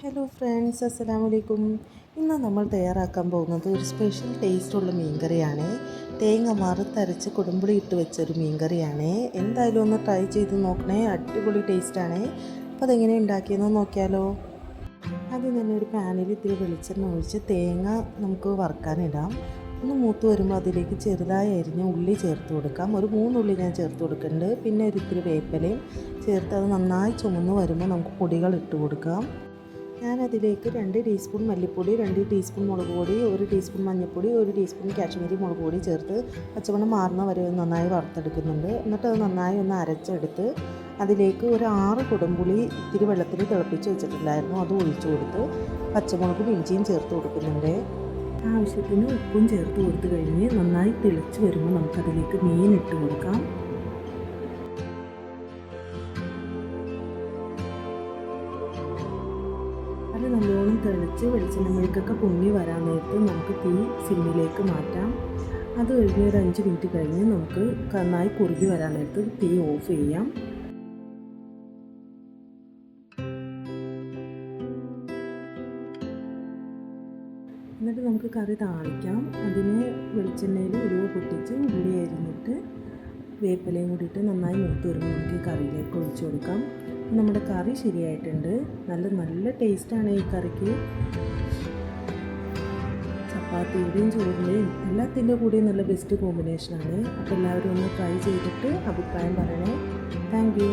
Hello friends അസ്സലാമു വലൈക്കും ഇന്ന് നമ്മൾ തയ്യാറാക്കാൻ പോകുന്നത് ഒരു സ്പെഷ്യൽ ടേസ്റ്റുള്ള മീൻകറിയാണ്. തേങ്ങ മറുത്തരച്ച് കുടുംബുളി ഇട്ട് വെച്ചൊരു മീൻകറിയാണ്. എന്തായാലും ഒന്ന് ട്രൈ ചെയ്ത് നോക്കണേ. അടിപൊളി ടേസ്റ്റാണ് അപ്പോൾ അതെങ്ങനെ ഉണ്ടാക്കിയെന്ന് നോക്കിയാലോ. ആദ്യം തന്നെ ഒരു പാനിൽ ഇത്തിരി വെളിച്ചെണ്ണ ഒഴിച്ച് തേങ്ങ നമുക്ക് വറുക്കാനിടാം ഒന്ന് മൂത്ത് വരുമ്പോൾ അതിലേക്ക് ചെറുതായി അരിഞ്ഞ് ഉള്ളി ചേർത്ത് കൊടുക്കാം. ഒരു മൂന്നുള്ളി ഞാൻ ചേർത്ത് കൊടുക്കുന്നുണ്ട്. പിന്നെ ഒരു ഇത്തിരി വേപ്പലയും ചേർത്ത് അത് നന്നായി ചുമന്ന് വരുമ്പോൾ നമുക്ക് പൊടികൾ ഇട്ട് കൊടുക്കാം. ഞാനതിലേക്ക് രണ്ട് ടീസ്പൂൺ മല്ലിപ്പൊടി രണ്ട് ടീസ്പൂൺ മുളക് പൊടി ഒരു ടീസ്പൂൺ മഞ്ഞൾപ്പൊടി ഒരു ടീസ്പൂൺ കാശ്മീരി മുളക് പൊടി ചേർത്ത് പച്ചമണം മാറുന്ന വരെ നന്നായി വറുത്തെടുക്കുന്നുണ്ട്. എന്നിട്ട് അത് നന്നായി ഒന്ന് അരച്ചെടുത്ത് അതിലേക്ക് ഒരു ആറ് കുടംപുളി ഇത്തിരി വെള്ളത്തിൽ തിളപ്പിച്ച് വെച്ചിട്ടുണ്ടായിരുന്നു. അത് ഒഴിച്ചു കൊടുത്ത് പച്ചമുളകും ഇഞ്ചിയും ചേർത്ത് കൊടുക്കുന്നുണ്ട്. ആവശ്യത്തിന് ഉപ്പും ചേർത്ത് കൊടുത്തു കഴിഞ്ഞ് നന്നായി തിളച്ച് വരുമ്പോൾ നമുക്കതിലേക്ക് മീൻ ഇട്ട് കൊടുക്കാം. അത് നല്ലോണം തിളച്ച് വെളിച്ചെണ്ണ മെഴുക്കൊക്കെ പൊങ്ങി വരാൻ നേരത്ത് നമുക്ക് തീ സിമ്മിലേക്ക് മാറ്റാം. അത് കഴിഞ്ഞ് ഒരു അഞ്ച് മിനിറ്റ് കഴിഞ്ഞ് നമുക്ക് നന്നായി കുറുകി വരാൻ നേരത്ത് തീ ഓഫ് ചെയ്യാം. എന്നിട്ട് നമുക്ക് കറി താളിക്കാം. അതിന് വെളിച്ചെണ്ണയിൽ ഉരുവ് പൊട്ടിച്ച് ഉള്ളി അരിഞ്ഞിട്ട് വേപ്പിലയും കൂടിയിട്ട് നന്നായി മൂത്ത് വരുമ്പോൾ നമുക്ക് ഈ കറിയിലേക്ക് ഒഴിച്ചു കൊടുക്കാം. നമ്മുടെ കറി ശരിയായിട്ടുണ്ട്. നല്ല നല്ല ടേസ്റ്റാണ് ഈ കറിക്ക്. ചപ്പാത്തിയുടെയും ചോറിന്റെയും എല്ലാത്തിന്റെ കൂടെയും നല്ല ബെസ്റ്റ് കോമ്പിനേഷനാണ് അപ്പോൾ എല്ലാവരും ഒന്ന് ട്രൈ ചെയ്തിട്ട് അഭിപ്രായം പറയണേ. താങ്ക്